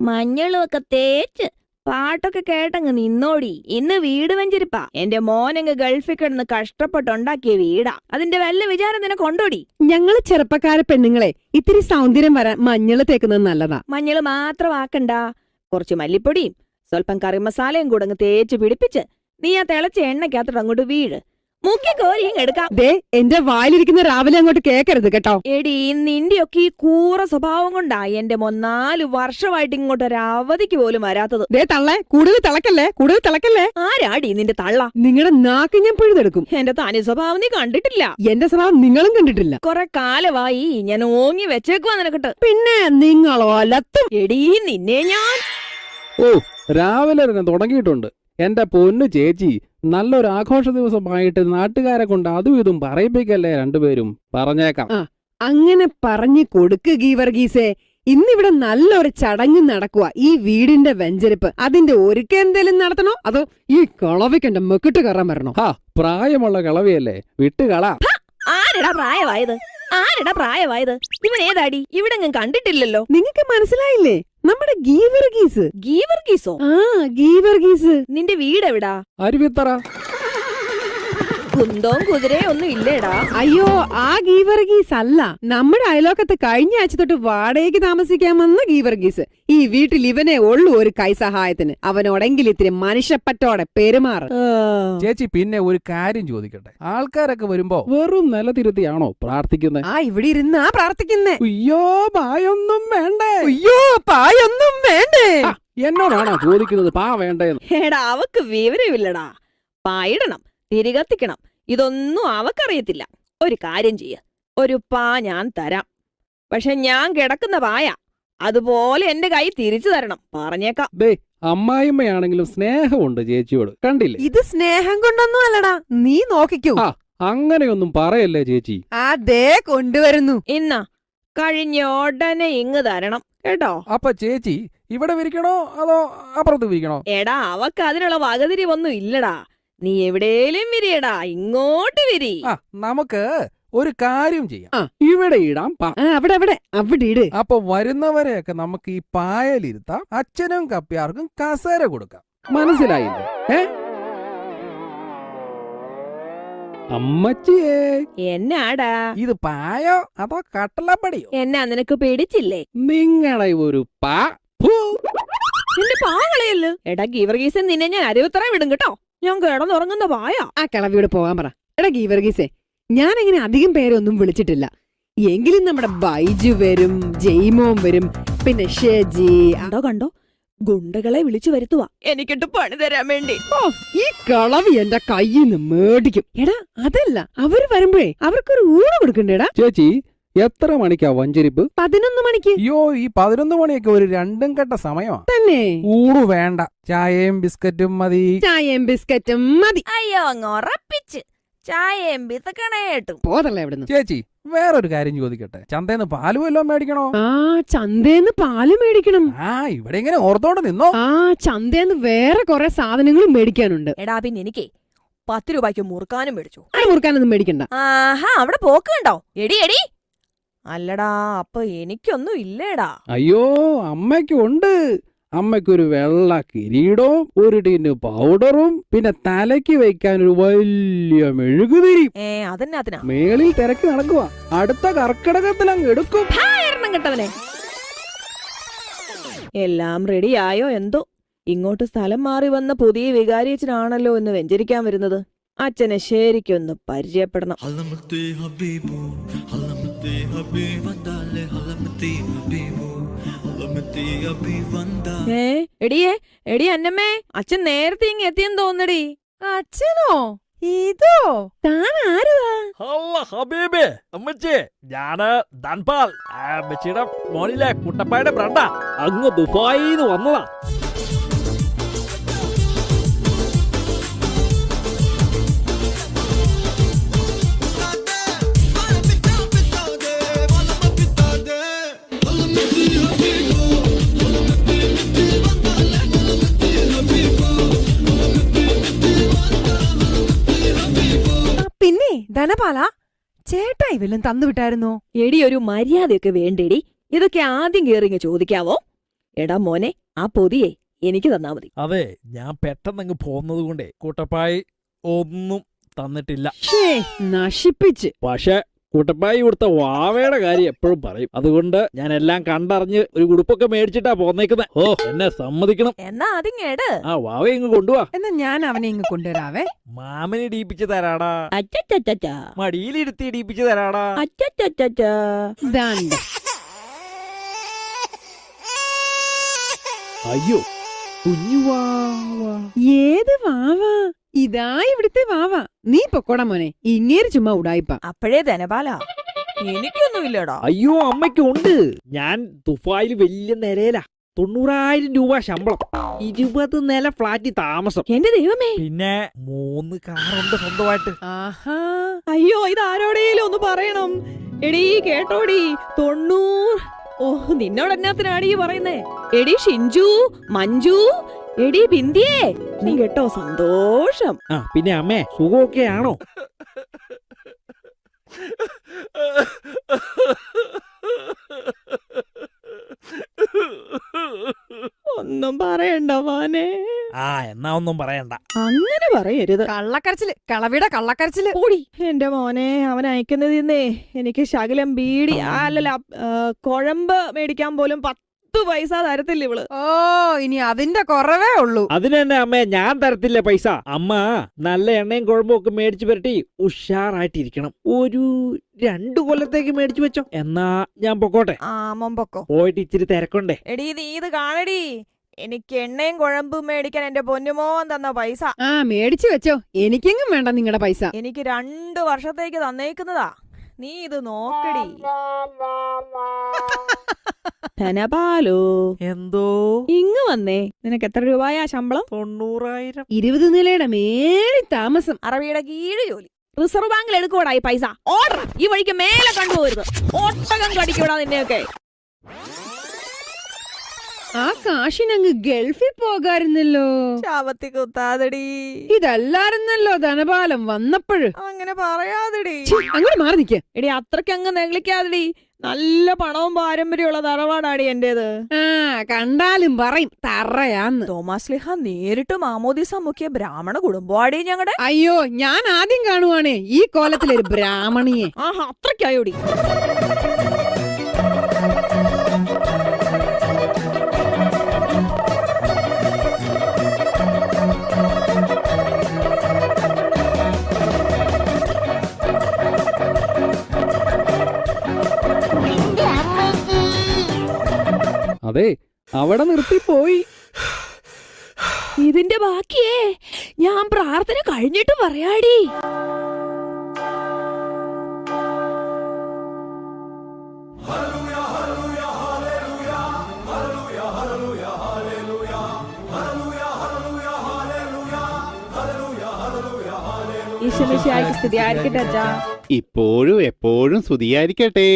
അയ്യോ ഒക്കെ തേച്ച് പാട്ടൊക്കെ കേട്ടങ്ങ് നിന്നോടി. ഇന്ന് വീട് വെഞ്ചിരിപ്പാ. എന്റെ മോനങ്ങ് ഗൾഫിൽ കിടന്ന് കഷ്ടപ്പെട്ടുണ്ടാക്കിയ വീടാ. അതിന്റെ വല്ല വിചാരം നിനക്ക് കൊണ്ടോടി ഞങ്ങൾ ചെറുപ്പക്കാരെ പെണ്ണുങ്ങളെ ഇത്തിരി സൗന്ദര്യം വരാൻ മഞ്ഞൾ തേക്കുന്നത് നല്ലതാ. മഞ്ഞൾ മാത്രം ആക്കണ്ട കുറച്ച് മല്ലിപ്പൊടിയും സ്വല്പം കറി മസാലയും കൂടെ അങ്ങ് തേച്ച് പിടിപ്പിച്ച് നീ ആ തിളച്ച എണ്ണയ്ക്കകത്തോട്ട് അങ്ങോട്ട് വീട് മുക്കി കോരിയും എടുക്കാം. ദേ എന്റെ വായിലിരിക്കുന്ന രാവിലെ അങ്ങോട്ട് കേക്കരുത് കേട്ടോ. എടി നിന്റെയൊക്കെ ഈ കൂറ സ്വഭാവം കൊണ്ടാ എന്റെ മൊന്നാൽ വർഷമായിട്ട് ഇങ്ങോട്ട് ഒരു അവധിക്ക് പോലും വരാത്തത്. ദേ തള്ളേ കൂടുതൽ തിളക്കല്ലേ? കൂടുതൽ തിളക്കല്ലേ? ആരാടി നിന്റെ തള്ള? നിങ്ങളുടെ നാക്ക് ഞാൻ പിഴുതെടുക്കും. എന്റെ തനി സ്വഭാവം നീ കണ്ടിട്ടില്ല. എന്റെ സ്വഭാവം നിങ്ങളും കണ്ടിട്ടില്ല. കൊറേ കാലമായി ഞാൻ ഓങ്ങി വെച്ചേക്കുവാ നിനക്കിട്ട്. പിന്നെ നിങ്ങളോ അലത്തും എടീ നിന്നെ ഞാൻ ഓ രാവിലെ തന്നെ തുടങ്ങിയിട്ടുണ്ട്. എന്റെ പൊന്നു ചേച്ചി നല്ലൊരു ആഘോഷ ദിവസമായിട്ട് നാട്ടുകാരെ കൊണ്ട് അതും ഇതും പറയിപ്പിക്കല്ലേ രണ്ടുപേരും? പറഞ്ഞേക്കാം. അങ്ങനെ പറഞ്ഞു കൊടുക്ക് ഗീവർഗീസേ. ഇന്നിവിടെ നല്ലൊരു ചടങ്ങ് നടക്കുക ഈ വീടിന്റെ വെഞ്ചരിപ്പ്. അതിന്റെ ഒരുക്ക എന്തേലും നടത്തണോ? അതോ ഈ കളവയ്ക്ക് എന്റെ മെക്കിട്ട് കയറാൻ വരണോ? പ്രായമുള്ള കളവിയല്ലേ. വിട്ടുകള. ആരെടാ പ്രായമായത്? ആരെടാ പ്രായമായത്? ഇവൻ ഏതാടി? ഇവിടെ ഞാൻ കണ്ടിട്ടില്ലല്ലോ. നിങ്ങക്ക് മനസ്സിലായില്ലേ? നമ്മുടെ ഗീവർഗീസ്. ഗീവർഗീസോ? ആ ഗീവർഗീസ്. നിന്റെ വീട് എവിടാ അരുവിത്തറ. കുന്തവും കുതിരയും ഒന്നും ഇല്ലേടാ. അയ്യോ ആ ഗീവർഗീസ് അല്ല. നമ്മുടെ അയലോക്കത്ത് കഴിഞ്ഞ ആഴ്ച തൊട്ട് വാടകയ്ക്ക് താമസിക്കാമെന്ന ഗീവർഗീസ്. ഈ വീട്ടിൽ ഇവനെ ഉള്ളു ഒരു കൈസഹായത്തിന്. അവനോടെങ്കിൽ ഇത്തിരി മനുഷ്യപ്പറ്റോടെ പെരുമാറ്. ചേച്ചി പിന്നെ ഒരു കാര്യം ചോദിക്കട്ടെ? ആൾക്കാരൊക്കെ വരുമ്പോ വെറും നിലതിരുത്തിയാണോ പ്രാർത്ഥിക്കുന്നത് ആ ഇവിടെ ഇരുന്നാ പ്രാർത്ഥിക്കുന്നേ. അയ്യോ പായൊന്നും വേണ്ടേ. അയ്യോ പായൊന്നും വേണ്ടേ. എന്നോടാണോ ചോദിക്കുന്നത്? പാ വേണ്ടേന്ന്. എടാ അവക്ക് വിവരമില്ലടാ. പായിടണം തിരികത്തിക്കണം. ഇതൊന്നും അവക്കറിയത്തില്ല. ഒരു കാര്യം ചെയ്യ. ഒരു പാ ഞാൻ തരാം. പക്ഷെ ഞാൻ കിടക്കുന്ന പായ. അതുപോലെ എന്റെ കൈ തിരിച്ചു തരണം. പറഞ്ഞേക്കാം. ദേ അമ്മായിമ്മയാണെങ്കിലും സ്നേഹമുണ്ട് ചേച്ചിയോട്. കണ്ടില്ലേ? ഇത് സ്നേഹം കൊണ്ടൊന്നും അല്ലടാ. നീ നോക്കിക്കൂ. ആ. അങ്ങനെയൊന്നും പറയല്ലേ ചേച്ചി? അതേ കൊണ്ടുവരുന്നു. ഇന്നാ കഴിഞ്ഞ ഉടനെ ഇങ്ങ് തരണം. കേട്ടോ? അപ്പൊ ചേച്ചി ഇവിടെ വിരിക്കണോ അതോ അപ്പുറത്ത് വിരിക്കണോ എടാ അവക്ക് അതിനുള്ള വകതിരിവൊന്നും ഇല്ലടാ. നീ എവിടേലും വിരിയടാ ഇങ്ങോട്ട് വിരി. ആ നമുക്ക് ഒരു കാര്യം ചെയ്യാം. ആ. ഇവിടെ ഇടാം പാ ആ അവിടെ അവിടെ അവിടെ ഇട്. അപ്പൊ വരുന്നവരെയൊക്കെ നമുക്ക് ഈ പായലിരുത്താം അച്ഛനും കപ്പ്യാർക്കും കസേര കൊടുക്കാം. മനസ്സിലായില്ലേ? ഏ? അമ്മച്ചിയേ. എന്നാടാ? ഇത് പായോ അതോ കട്ടലപ്പടിയോ? എന്നാ നിനക്ക് പിടിച്ചില്ലേ? നിങ്ങളെ ഒരു പാ ഫൂ. എടാ ഗീവർഗീസൻ നിന്നെ ഞാൻ അരുവത്തറ വിടും കേട്ടോ. ഞാൻ കിടന്നുറങ്ങുന്ന വായ. ആ കിളവിയോട് പോകാൻ പറ. എടാ ഗീവർഗീസേ ഞാൻ അങ്ങനെ അധികം പേരൊന്നും വിളിച്ചിട്ടില്ല. എങ്കിലും നമ്മുടെ ബൈജു വരും ജെയ്മോൻ വരും പിന്നെ ഷേജി അതോ കണ്ടോ കണ്ടോ? ഗുണ്ടകളെ വിളിച്ചു വരുത്തുക എനിക്കിട്ട് പണി തരാൻ വേണ്ടി. ഓ ഈ കളവി എന്റെ കയ്യിൽ നിന്ന് മേടിക്കും. എടാ അതല്ല അവർ വരുമ്പോഴേ അവർക്കൊരു ഊണ് കൊടുക്കണ്ടേടാ. ചേച്ചി എത്ര മണിക്കാ വഞ്ചരിപ്പ്? പതിനൊന്ന് മണിക്ക്. അയ്യോ ഈ പതിനൊന്ന് മണിയൊക്കെ ഒരു രണ്ടും കെട്ട സമയമാ. തന്നെ? ഊറു വേണ്ട. ചായയും ബിസ്ക്കറ്റും മതി. ചായയും ബിസ്ക്കറ്റും മതി. അയ്യോ അങ്ങ് ഉറപ്പിച്ച്. ചായയും ബിത്തക്കണേട്ടും പോതല്ലേ എവിടുന്ന് ചേച്ചി വേറൊരു കാര്യം ചോദിക്കട്ടെ. ചന്തേന്ന് പാൽ വല്ലതും മേടിക്കണോ? ആ ചന്തേന്ന് പാൽ മേടിക്കണം. ആ ഇവിടെ ഇങ്ങനെ ഓർത്തോണ്ട് നിന്നോ? ആ ചന്തേന്ന് വേറെ കുറെ സാധനങ്ങളും മേടിക്കാനുണ്ട്. എടാ പിന്നെ എനിക്ക് പത്ത് രൂപയ്ക്ക് മുറുക്കാനും മേടിച്ചു. അത് മുറുക്കാനൊന്നും മേടിക്കണ്ട. ആഹാ അവിടെ പോക്ക് കണ്ടോ എടി എടി. അല്ലടാ അപ്പൊ എനിക്കൊന്നും ഇല്ലേടാ. അയ്യോ അമ്മയ്ക്കുണ്ട്. അമ്മയ്ക്കൊരു വെള്ള കിരീടവും ഒരു ടീന് പൗഡറും പിന്നെ തലയ്ക്ക് വെക്കാൻ ഒരു വലിയ മെഴുകുതിരി. ഏ അതെന്നാത്തിനാ മേളിൽ തിരക്ക് നടക്കുക അടുത്ത കർക്കിടകത്തിൽ അങ്ങ് എടുക്കും. കെട്ടവനെ. എല്ലാം റെഡിയായോ എന്തോ? ഇങ്ങോട്ട് സ്ഥലം മാറി വന്ന പുതിയ വികാരിയച്ചനാണല്ലോ എന്ന് വെഞ്ചരിക്കാൻ വരുന്നത്. അച്ഛനെ ശരിക്കൊന്ന് പരിചയപ്പെടണം. ഏ എടിയേ എടി അന്നമ്മേ അച്ഛൻ നേരത്തെ ഇങ്ങ് എത്തിയെന്ന് തോന്നടി. അച്ഛനോ? ഇതോ? താൻ ആരുവാ? ഹല്ല ഹബീബേ അമ്മച്ചി. ഞാൻ ധൻപാൽ. അമ്മച്ചിയുടെ കുട്ടപ്പായുടെ ബ്രണ്ട അങ്ങ് ദുബായിന്ന് വന്നതാ. പിന്നെ ചേട്ടാ ചേട്ടായി തന്നുവിട്ടായിരുന്നോ തന്നു വിട്ടായിരുന്നോ? എടി ഒരു മര്യാദയൊക്കെ വേണ്ടേടി. ഇതൊക്കെ ആദ്യം കേറിങ് ചോദിക്കാവോ? എടാ മോനെ ആ പൊതിയെ എനിക്ക് തന്നാ മതി. അതെ ഞാൻ പെട്ടെന്നങ്ങ് പോന്നത് കൊണ്ടേ കൂട്ടപ്പായി ഒന്നും തന്നിട്ടില്ല. നശിപ്പിച്ച്. പക്ഷെ കുട്ടപ്പായി കൊടുത്ത വാവയുടെ കാര്യം എപ്പോഴും പറയും. അതുകൊണ്ട് ഞാൻ എല്ലാം കണ്ടറിഞ്ഞ് ഒരു ഉടുപ്പൊക്കെ മേടിച്ചിട്ടാ പോന്നേക്കുന്നത് ഓ എന്നെ സമ്മതിക്കണം. എന്നാ അതിങ്ങേട്. ആ വാവ ഇങ്ങ് കൊണ്ടുവാ. എന്നാ ഞാൻ അവനെ ഇങ്ങ് കൊണ്ടുവരാവേ. മാമനെ ഇടിയിപ്പിച്ച് തരാടാ. അച്ചച്ചച്ച മടിയിലിരുത്തി ഇടിയിപ്പിച്ച് തരാടാ. അച്ചച്ചച്ച അയ്യോ കുഞ്ഞു വാവ. ഏത് വാവാ? ഇതാ ഇവിടുത്തെ വാവ. നീ പൊക്കോടാ മോനെ. ഇങ്ങേര് ചുമ്മാ ഉടായിപ്പ. അപ്പോഴേ ധനപാല. എനിക്കൊന്നുമില്ലടാ. അയ്യോ അമ്മയ്ക്ക് ഉണ്ട് ഞാൻ തുഫായിൽ വലിയ നിലയിലാ. തൊണ്ണൂറായിരം രൂപ ശമ്പളം. ഇരുപത് നില ഫ്ലാറ്റിൽ താമസം. എന്റെ ദൈവമേ. പിന്നെ മൂന്ന് കാറുണ്ട് സ്വന്തമായിട്ട്. ആഹാ. അയ്യോ ഇത് ആരോടെയും ഒന്ന് പറയണം. എടീ കേട്ടോടി. തൊണ്ണൂറ്. ഓ നിന്നോട് എന്നാത്തിനാടി പറയുന്നേ? എടീ ഷിഞ്ചു മഞ്ജു എടി ബിന്ദിയേ നീ കേട്ടോ സന്തോഷം. ആ പിന്നെ അമ്മേ സുഖമൊക്കെ ആണോ ഒന്നും പറയണ്ട മോനെ. ആ എന്നാ ഒന്നും പറയണ്ട. അങ്ങനെ പറയരുത്. കള്ളക്കരച്ചിൽ കളവിയുടെ കള്ളക്കരച്ചിൽ. ഓടി എന്റെ മോനെ അവൻ അയക്കുന്നതിന്നേ എനിക്ക് ശകലം ബീഡി ആ, അല്ലല്ല ആ, കുഴമ്പ് മേടിക്കാൻ പോലും പത്ത് പൈസ തരത്തില്ല ഇവൾ. ഓ ഇനി അതിന്റെ കുറവേ ഉള്ളൂ. അതിന് തന്നെ അമ്മേ ഞാൻ തരത്തില്ല പൈസ. അമ്മ നല്ല എണ്ണയും കുഴമ്പും ഒക്കെ മേടിച്ചു പുരട്ടി ഉഷാറായിട്ടിരിക്കണം. ഒരു രണ്ടു കൊല്ലത്തേക്ക് മേടിച്ചു വെച്ചോ. എന്നാ ഞാൻ പൊക്കോട്ടെ. ആ മൊമ്പൊക്കോ പോയിട്ട് ഇച്ചിരി തിരക്കുണ്ടേ. എടി നീ ഇത് കാണടി. എനിക്ക് എണ്ണയും കുഴമ്പും മേടിക്കാൻ എന്റെ പൊന്നുമോൻ തന്ന പൈസ. ആ മേടിച്ചു വെച്ചോ. എനിക്കെങ്ങും വേണ്ട നിങ്ങളുടെ പൈസ. എനിക്ക് രണ്ടു വർഷത്തേക്ക് തന്നേക്കുന്നതാ. നീ ഇത് നോക്കടി. ധനപാലോ. എന്തോ? ഇങ്ങ് വന്നേ. നിനക്ക് എത്ര രൂപയാ ശമ്പളം? തൊണ്ണൂറായിരം. ഇരുപത് നിലയുടെ മേളി താമസം. അറബിയുടെ കീഴ് ജോലി. റിസർവ് ബാങ്കിൽ എടുക്കൂടാ ഈ പൈസ? ഓർഡർ. ഈ വഴിക്ക് മേലെ കണ്ടുപോകരുത് ഒട്ടകം കടിക്കൂടാ നിന്നെയൊക്കെ. ആ കാശിനങ്ങ് ഗൾഫിൽ പോകാരുന്നല്ലോ. ശാപത്തി കുത്താതടി. ഇതല്ലായിരുന്നല്ലോ ധനപാലം വന്നപ്പോഴ്. അങ്ങനെ പറയാതെടി. അങ്ങനെ മാറി നിക്ക. എടി അത്രയ്ക്ക് അങ്ങ് നെഗ്ലിക്കാതെടി നല്ല പണവും പാരമ്പര്യമുള്ള തറവാടാടി എന്റേത്. ആ കണ്ടാലും പറയും തറയാന്ന്. തോമാസ് ലിഹ നേരിട്ട് മാമോദിസ മുഖ്യ ബ്രാഹ്മണ കുടുംബമാടി ഞങ്ങടെ? അയ്യോ ഞാൻ ആദ്യം കാണുവാണേ ഈ കോലത്തിലൊരു ബ്രാഹ്മണിയെ. ആഹാ അത്രയ്ക്കായോടി. അതെ നിർത്തി പോയി ഇതിന്റെ ബാക്കിയേ ഞാൻ പ്രാർത്ഥന കഴിഞ്ഞിട്ട് പറയാടി. ഈശ്വമിശിയായി സ്ഥിതി ആയിരിക്കട്ടെ അച്ഛാ ഇപ്പോഴും എപ്പോഴും സ്തുതിയായിരിക്കട്ടെ.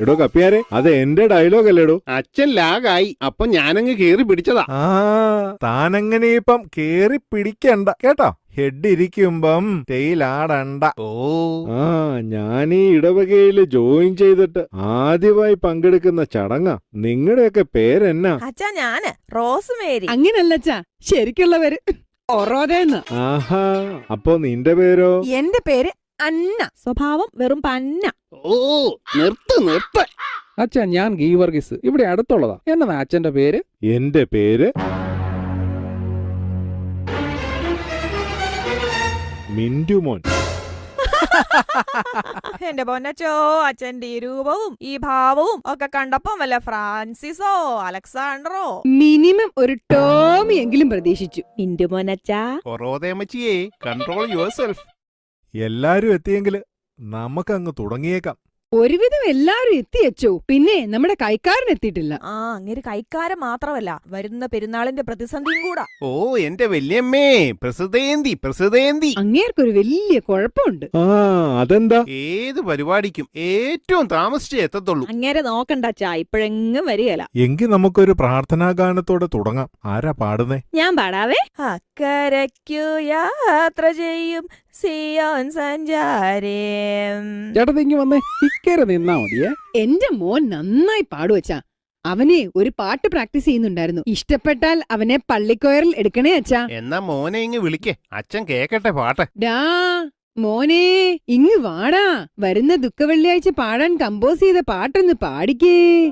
എടോ കപ്പിയാരെ അത് എന്റെ ഡയലോഗ് അല്ലേടോ? അച്ഛൻ ലാഗായി അപ്പൊ ഞാനങ്ങ് കേറി പിടിച്ചതാ. ആ താനങ്ങനെ ഇപ്പം കേറി പിടിക്കണ്ട. കേട്ടോ? ഹെഡ് ഇരിക്കുമ്പം ടെയിലാടണ്ട ഓ. ആ ഞാൻ ഈ ഇടവകയിൽ ജോയിൻ ചെയ്തിട്ട് ആദ്യമായി പങ്കെടുക്കുന്ന ചടങ്ങാ. നിങ്ങളുടെയൊക്കെ പേരെന്നാ? അച്ഛാ ഞാൻ റോസ്മേരി. അങ്ങനല്ല അച്ഛാ. ശരിക്കുള്ളവര് ഒറോതെന്ന് ആഹാ അപ്പൊ നിന്റെ പേരോ? എന്റെ പേര് അന്ന. സ്വഭാവം വെറും പന്ന. ഓ നിർത്ത് നിർത്ത്. അച്ഛൻ ഞാൻ ഗീവർഗീസ്. ഇവിടെ അടുത്തുള്ളതാ. എന്നതാ അച്ഛന്റെ പേര്? എന്റെ പേര്? മിന്റുമോൻ എന്റെ പൊന്നച്ചോ അച്ഛന്റെ ഈ രൂപവും ഈ ഭാവവും ഒക്കെ കണ്ടപ്പം വല്ല ഫ്രാൻസിസോ അലക്സാണ്ടറോ? മിനിമം ഒരു ടോമി എങ്കിലും പ്രതീക്ഷിച്ചു. മിന്റു മോനച്ചാ. കൊറോതേമച്ചിയേ കൺട്രോൾ യുവർ സെൽഫ് എല്ലാരും എത്തിയെങ്കിൽ നമുക്കങ്ങ് തുടങ്ങിയേക്കാം. ഒരുവിധം എല്ലാരും എത്തിയച്ചോ. പിന്നെ നമ്മുടെ കൈക്കാരൻ എത്തിയിട്ടില്ല. ആ അങ്ങനെ കൈക്കാരൻ മാത്രമല്ല. വരുന്ന പെരുന്നാളിന്റെ പ്രതിസന്ധിയും കൂടാ. ഓ എന്റെ വല്യമ്മേ. പ്രസിദ്ധേന്തി പ്രസിദ്ധേന്തി അങ്ങേർക്കൊരു വലിയ കുഴപ്പമുണ്ട്. ആ അതെന്താ? ഏത് പരിപാടിക്കും ഏറ്റവും താമസിച്ചേ എത്തത്തുള്ളൂ. അങ്ങേരെ നോക്കണ്ടച്ചാ ഇപ്പോഴെങ്ങും വരികയില്ല എങ്കിൽ നമുക്കൊരു പ്രാർത്ഥനാ ഗാനത്തോടെ തുടങ്ങാം. ആരാ പാടുന്നേ? ഞാൻ പാടാവേ. അക്കരയ്ക്കു യാത്ര ചെയ്യും. സിയോൻ സഞ്ചാരേ. ചേട്ടത്തി ഇങ്ങ് വന്നേ. ഇക്കരെ നിന്നാ മതിയേ. എന്റെ മോൻ നന്നായി പാടുവച്ചാ അവനെ ഒരു പാട്ട് പ്രാക്ടീസ് ചെയ്യുന്നുണ്ടായിരുന്നു. ഇഷ്ടപ്പെട്ടാൽ അവനെ പള്ളിക്കോയറിൽ എടുക്കണേ അച്ഛാ. എന്നാ മോനെ ഇങ്ങ് വിളിക്കേ. അച്ഛൻ കേക്കട്ടെ പാട്ട്. ഡാ മോനെ ഇങ്ങ് വാടാ. വരുന്ന ദുഃഖവെള്ളിയാഴ്ച പാടാൻ കമ്പോസ് ചെയ്ത പാട്ടൊന്ന് പാടിക്കേ.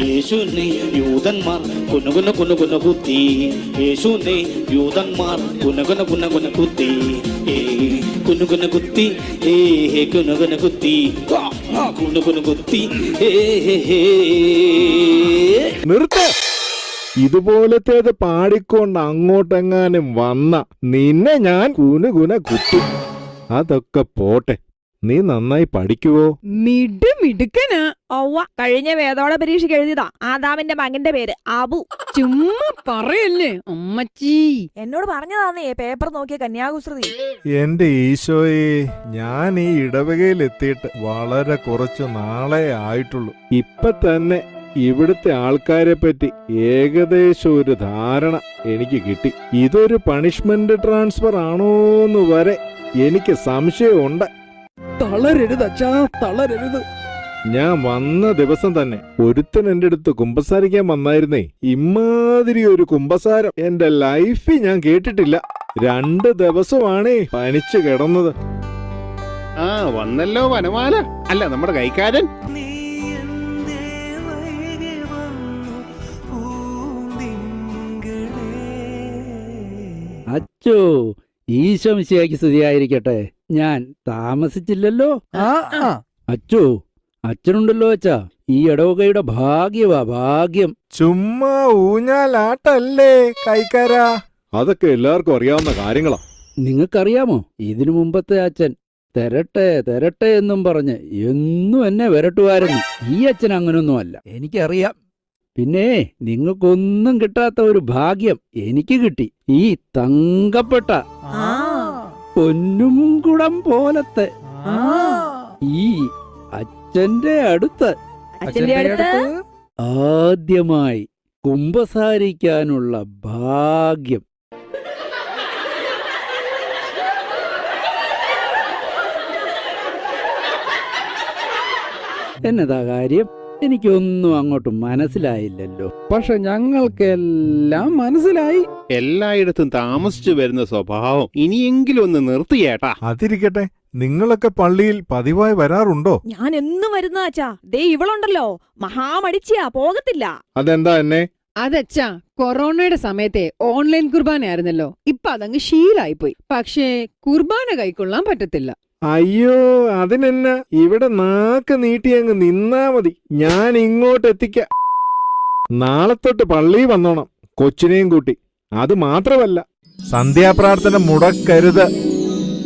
യേശുനെ യൂതന്മാർ കുനുകുന കുനുകുന കുത്തി. യേശുനെ യൂതന്മാർ കുനുകുന കുനുകുന കുത്തി. ഏ കുനുകുന കുത്തി. ഏ ഹേ കുനുകുന കുത്തി. കുനുകുന കുത്തി. ഏ ഹേ ഹേ. നിർത്ത. ഇതുപോലത്തേത് പാടിക്കൊണ്ട് അങ്ങോട്ടെങ്ങാനും വന്ന നിന്നെ ഞാൻ കുനുകുന കുത്തി. അതൊക്കെ പോട്ടെ. നീ നന്നായി പഠിക്കുവോ? മിടു മിടുക്കനാ ഔവ കഴിഞ്ഞ വേദോള പരീക്ഷയ്ക്ക് എഴുതിയതാ. ആദാമിന്റെ മകന്റെ പേര് അബു. ചുമ്മാ പറയല്ലേ അമ്മച്ചി. എന്നോട് പറഞ്ഞതാന്നേ പേപ്പർ നോക്കിയ കന്യാകുസൃതി. എന്റെ ഈശോയെ ഞാൻ ഈ ഇടവകയിൽ എത്തിയിട്ട് വളരെ കുറച്ചു നാളെ ആയിട്ടുള്ളൂ. ഇപ്പൊ തന്നെ ഇവിടുത്തെ ആൾക്കാരെ പറ്റി ഏകദേശം ഒരു ധാരണ എനിക്ക് കിട്ടി. ഇതൊരു പണിഷ്മെന്റ് ട്രാൻസ്ഫർ ആണോന്ന് വരെ എനിക്ക് സംശയമുണ്ട്. തളരരുത് അച്ഛാ തളരരുത്. ഞാൻ വന്ന ദിവസം തന്നെ ഒരുത്തൻ എന്റെ അടുത്ത് കുമ്പസാരിക്കാൻ വന്നായിരുന്നേ. ഇമാതിരി ഒരു കുമ്പസാരം. എന്റെ ലൈഫിൽ ഞാൻ കേട്ടിട്ടില്ല. രണ്ട് ദിവസമാണേ പനിച്ചു കിടന്നത്. ആ വന്നല്ലോ വനമാല. അല്ല നമ്മുടെ കൈക്കാരൻ. അച്ചോ ഈശോ മിശിയാക്കി സ്ഥിതിയായിരിക്കട്ടെ സ്തുതിയായിരിക്കട്ടെ. ഞാൻ താമസിച്ചില്ലല്ലോ. അച്ചു അച്ഛനുണ്ടല്ലോ അച്ഛാ. ഈ ഇടവകയുടെ ഭാഗ്യവാ ഭാഗ്യം. ചുമ്മാ ഊഞ്ഞാലാട്ടല്ലേ കൈക്കാരാ? അതൊക്കെ എല്ലാവർക്കും അറിയാവുന്ന കാര്യങ്ങളാ. നിങ്ങൾക്കറിയാമോ? ഇതിനു മുമ്പത്തെ അച്ഛൻ തരട്ടെ തരട്ടെ എന്നും പറഞ്ഞ് എന്നും എന്നെ വരട്ടുമായിരുന്നു. ഈ അച്ഛൻ അങ്ങനൊന്നും അല്ല എനിക്കറിയാം. പിന്നെ നിങ്ങൾക്കൊന്നും കിട്ടാത്ത ഒരു ഭാഗ്യം എനിക്ക് കിട്ടി. ഈ തങ്കപ്പെട്ട. പൊന്നും കുടം പോലത്തെ. ഈ അച്ഛന്റെ അടുത്ത്. അച്ഛന്റെ അടുത്ത്? ആദ്യമായി കുമ്പസാരിക്കാനുള്ള ഭാഗ്യം. എന്നതാ കാര്യം? എനിക്കൊന്നും അങ്ങോട്ട് മനസ്സിലായില്ലല്ലോ. പക്ഷെ ഞങ്ങൾക്കെല്ലാം മനസ്സിലായി. എല്ലായിടത്തും താമസിച്ചു വരുന്ന സ്വഭാവം ഇനിയെങ്കിലും ഒന്ന് നിർത്തിയേട്ടാ അതിരിക്കട്ടെ നിങ്ങളൊക്കെ പള്ളിയിൽ പതിവായി വരാറുണ്ടോ? ഞാൻ എന്നും വരുന്ന അച്ഛാ. ദേ ഇവളുണ്ടല്ലോ. മഹാമടിച്ചിയാ പോകത്തില്ല. അതെന്താ എന്നെ? അതച്ഛാ കൊറോണയുടെ സമയത്തെ ഓൺലൈൻ കുർബാനയായിരുന്നല്ലോ. ഇപ്പൊ അതങ്ങ് ശീലായിപ്പോയി. പക്ഷേ കുർബാന കൈക്കൊള്ളാൻ പറ്റത്തില്ല. അയ്യോ അതിനെന്ന? ഇവിടെ നാക്ക് നീട്ടി അങ്ങ് നിന്നാ മതി. ഞാൻ ഇങ്ങോട്ട് എത്തിക്ക. നാളെ തൊട്ട് പള്ളി വന്നോണം കൊച്ചിനെയും കൂട്ടി. അത് മാത്രമല്ല. സന്ധ്യാപ്രാർത്ഥന മുടക്കരുത്.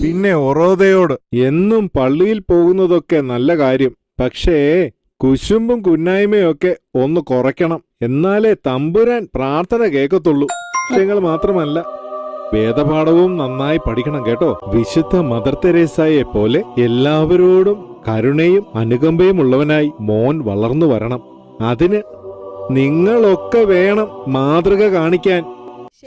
പിന്നെ ഒറോതയോട് എന്നും പള്ളിയിൽ പോകുന്നതൊക്കെ നല്ല കാര്യം. പക്ഷേ കുശുമ്പും കുന്നായ്മയൊക്കെ ഒന്ന് കുറയ്ക്കണം. എന്നാലേ തമ്പുരാൻ പ്രാർത്ഥന കേൾക്കത്തുള്ളൂ. വിഷയങ്ങൾ മാത്രമല്ല. വേദപാഠവും നന്നായി പഠിക്കണം കേട്ടോ. വിശുദ്ധ മദർ തെരേസായെ പോലെ എല്ലാവരോടും കരുണയും അനുകമ്പയും ഉള്ളവനായി മോൻ വളർന്നു വരണം. അതിന് നിങ്ങളൊക്കെ വേണം മാതൃക കാണിക്കാൻ.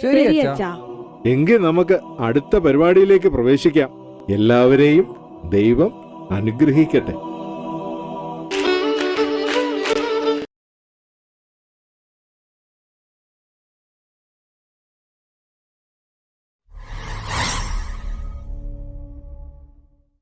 ശരി. അച്ഛാ. എങ്കിൽ നമുക്ക് അടുത്ത പരിപാടിയിലേക്ക് പ്രവേശിക്കാം. എല്ലാവരെയും ദൈവം അനുഗ്രഹിക്കട്ടെ.